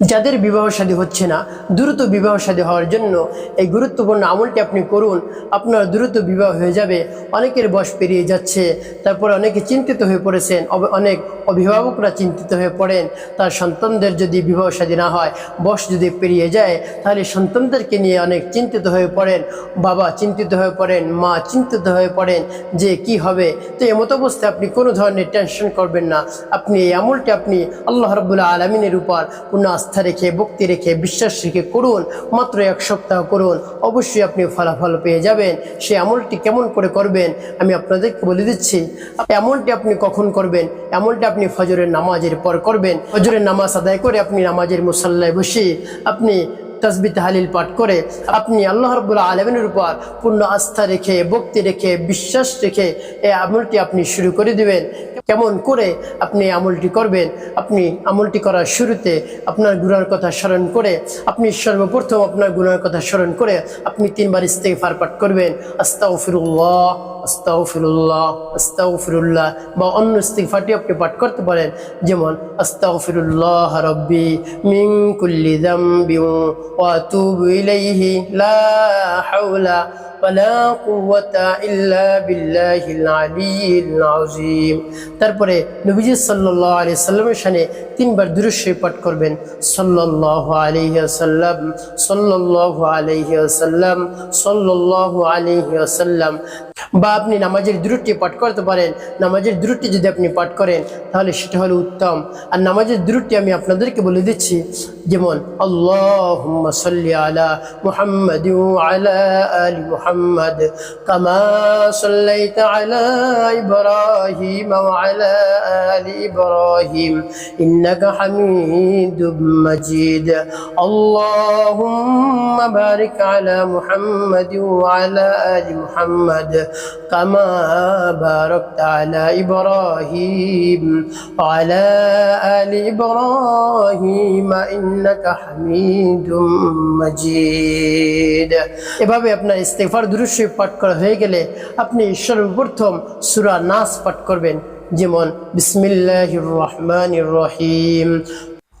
যাদের বিবাহ শাদী হচ্ছে না, দ্রুত বিবাহ শাদী হওয়ার জন্য এই গুরুত্বপূর্ণ আমলটি আপনি করুন। আপনার দ্রুত বিবাহ হয়ে যাবে, অনেকের বয়স পেরিয়ে যাচ্ছে, তারপরে অনেকে চিন্তিত হয়ে পড়েছেন অনেক অভিভাবকরা চিন্তিত হয়ে পড়েন। তার সন্তানদের যদি বিবাহ শাদী না হয়, বয়স যদি পেরিয়ে যায়, তাহলে সন্তানদেরকে নিয়ে অনেক চিন্তিত হয়ে পড়েন, বাবা চিন্তিত হয়ে পড়েন, মা চিন্তিত হয়ে পড়েন যে কি হবে। তো এমতো অবস্থায় আপনি কোনো ধরনের টেনশন করবেন না। আপনি এই আমলটি আপনি আল্লাহ রবুল্লা আলমিনের উপর পূর্ণ আস্থা রেখে, ভক্তি রেখে, বিশ্বাস রেখে করুন, মাত্র এক সপ্তাহ করুন, অবশ্যই আপনি ফলাফল পেয়ে যাবেন। সেই আমলটি কেমন করে করবেন, আমি আপনাদেরকে বলে দিচ্ছি। এমনটি আপনি কখন করবেন, এমনটি আপনি ফজরের নামাজের পর করবেন। ফজরের নামাজ আদায় করে আপনি নামাজের মুসাল্লায় বসে আপনি তসবি তাহালিল পাঠ করে আপনি আল্লাহ রবুল্লা আলমিনের উপর পূর্ণ আস্থা রেখে, ভক্তি রেখে, বিশ্বাস রেখে এই আমলটি আপনি শুরু করে দিবেন। কেমন করে আপনি আমলটি করবেন, আপনি আমলটি করার শুরুতে আপনার গুণার কথা স্মরণ করে, আপনি সর্বপ্রথম আপনার গুণার কথা স্মরণ করে আপনি তিনবার ইস্তেফার পাঠ করবেন। আস্তাগফিরুল্লাহ। আস্তাগফিরুল্লাহ আস্তাগফিরুল্লাহ বা অন্য ইস্তেগফারটি আপনি পাঠ করতে পারেন যেমন আস্তাগফিরুল্লাহ রব্বি মিন কুল্লি যামবি ওয়া আতুবু ইলাইহি লা হাওলা ولا قوة إلا بالله العلي العظيم তারপরে নবীজি সাল্লাল্লাহু আলাইহি সাল্লামের শানে তিনবার দুরূদ পাঠ করবেন সাল্লাল্লাহু আলাইহি ওয়াসাল্লাম সাল্লাল্লাহু আলাইহি ওয়াসাল্লাম সাল্লাল্লাহু আলাইহি ওয়াসাল্লাম বা আপনি নামাজের দূরটি পাঠ করতে পারেন। নামাজের দূরটি যদি আপনি পাঠ করেন, তাহলে সেটা হলো উত্তম। আর নামাজের দূরটি আমি আপনাদেরকে বলে দিচ্ছি, যেমন আল্লাহ সাল্লি আলা মুহাম্মদ আলা কামা আলা আলি মুহাম্মদ। كما باركت على إبراهيم وعلى آل إبراهيم إنك حميد مجيد এভাবে আপনার ইস্তেফার দুরুশি পাঠ করা হয়ে গেলে আপনি সর্বপ্রথম সুরা নাস পাঠ করবেন যেমন বিসমিল্লাহির রহমানির রহিম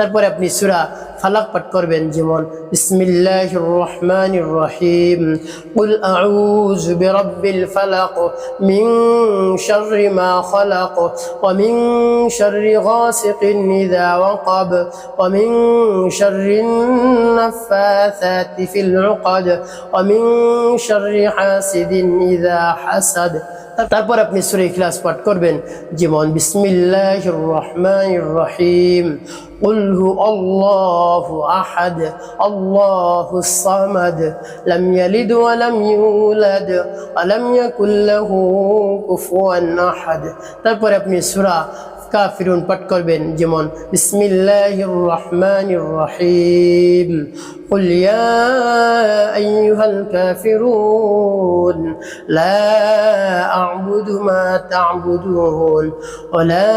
তারপরে আপনি সূরা ফালাক পাঠ করবেন যেমন বিসমিল্লাহির রহমানির রহিম قل أعوذ برب الفلق من شر ما خلق ومن شر غاسق إذا وقب ومن شر النفاثات في العقد ومن شر حاسد إذا حسد তারপর আপনি সুরে ইখলাস পাঠ করবেন যেমন বিসমিল্লাহির রহমানির রহিম قل هو الله أحد الله الصمد لم يلد ولم يولد ولم يكن له كفوا أحد তারপর আপনি সূরা কাফিরুন পাঠ করবেন যেমন বিসমিল্লাহির রহমানির রহিম قل يا أيها الكافرون لا أعبد ما تعبدون ولا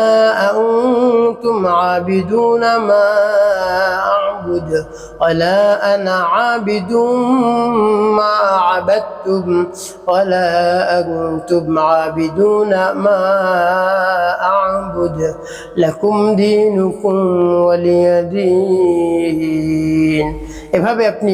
أنتم عابدون ما أعبد ولا أنا عابد ما عبدتم ولا أنتم عابدون ما أعبد لكم دينكم ولي دين এভাবে আপনি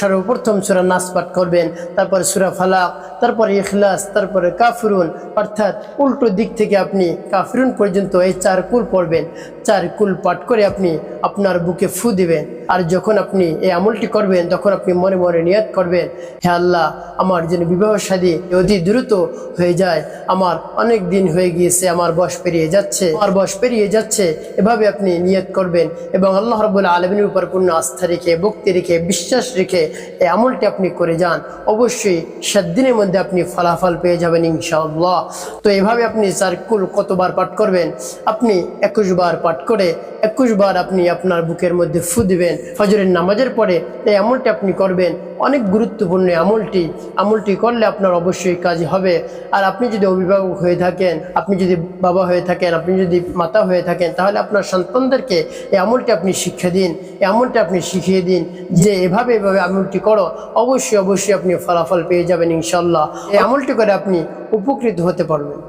সর্বপ্রথম সুরা নাস পাঠ করবেন তারপরে সুরা ফালাক তারপরে ইখলাস তারপরে কাফিরুন অর্থাৎ উল্টো দিক থেকে আপনি কাফিরুন পর্যন্ত এই চার কুল পড়বেন চার কুল পাঠ করে আপনি আপনার বুকে ফু দিবেন আর যখন আপনি এই আমলটি করবেন, তখন আপনি মনে মনে নিয়াত করবেন, হে আল্লাহ, আমার যেন বিবাহ শাদী অতি দ্রুত হয়ে যায়। আমার অনেক দিন হয়ে গিয়েছে, আমার বয়স পেরিয়ে যাচ্ছে। আমার বয়স পেরিয়ে যাচ্ছে। এভাবে আপনি নিয়ত করবেন এবং আল্লাহ রবুল্লা আলমিনের উপর পূর্ণ আস্থা রেখে, ভক্তি রেখে, বিশ্বাস রেখে এই আমলটি আপনি করে যান। অবশ্যই সাত দিনের মধ্যে আপনি ফলাফল পেয়ে যাবেন ইনশাআল্লাহ। তো এভাবে আপনি চার কুল কতবার পাঠ করবেন? আপনি একুশ বার পাঠ করে, একুশ বার আপনি আপনার বুকের মধ্যে ফু দিবেন। ফজরের নামাজের পরে এই আমলটি আপনি করবেন। অনেক গুরুত্বপূর্ণ আমলটি। আমলটি করলে আপনার অবশ্যই কাজ হবে। আর আপনি যদি অভিভাবক হয়ে থাকেন, আপনি যদি বাবা হয়ে থাকেন, আপনি যদি মাতা হয়ে থাকেন, তাহলে আপনার সন্তানদেরকে এই আমলটি আপনি শিক্ষা দিন। এই আমলটি আপনি শিখিয়ে দিন যে এভাবে এভাবে আমলটি করো। অবশ্যই অবশ্যই আপনি ফলাফল পেয়ে যাবেন ইনশাল্লাহ এই আমলটি করে আপনি উপকৃত হতে পারবেন।